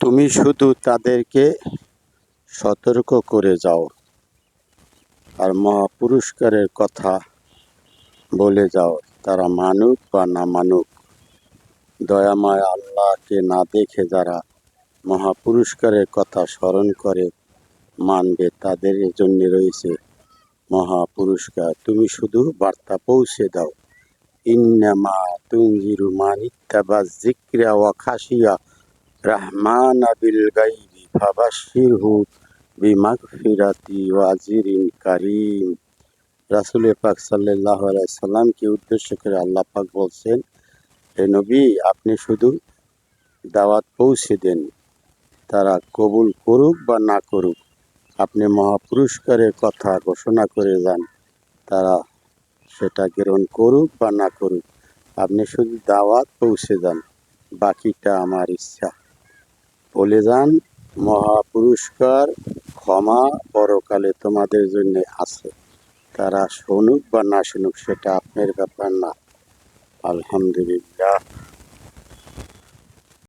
তুমি শুধু তাদেরকে সতর্ক করে যাও আর মহাপুরস্কারের কথা বলে যাও। তারা মানুক বা না মানুক, দয়াময় আল্লাহকে না দেখে যারা মহাপুরস্কারের কথা স্মরণ করে মানবে, তাদের জন্য রয়েছে মহাপুরস্কার। তুমি শুধু বার্তা পৌঁছে দাও। ইন্নামা তুনজিরু মানিত্তাবা জিক্রা ওয়া খাসিয়া রাহমান বিল গাইবি ফাবাশশিরহু বিমাগফিরাতি ওয়া আজরিন কারীম রাসূল পাক আলাইহি সাল্লামকে উদ্দেশ্য করে আল্লাহ পাক বলছেন, হে নবী, আপনি শুধু দাওয়াত পৌঁছে দেন। তারা কবুল করুক বা না করুক, আপনি মহাপুরস্কারের কথা ঘোষণা করে যান। তারা সেটা গ্রহণ করুক বা না করুক, আপনি শুধু দাওয়াত পৌঁছে যান, বাকিটা আমার ইচ্ছা। বলে যান, মহাপুরস্কার ক্ষমা পরকালে তোমাদের জন্য আছে। তারা শুনুক বা না শুনুক, সেটা আপনার ব্যাপার না। আলহামদুলিল্লাহ।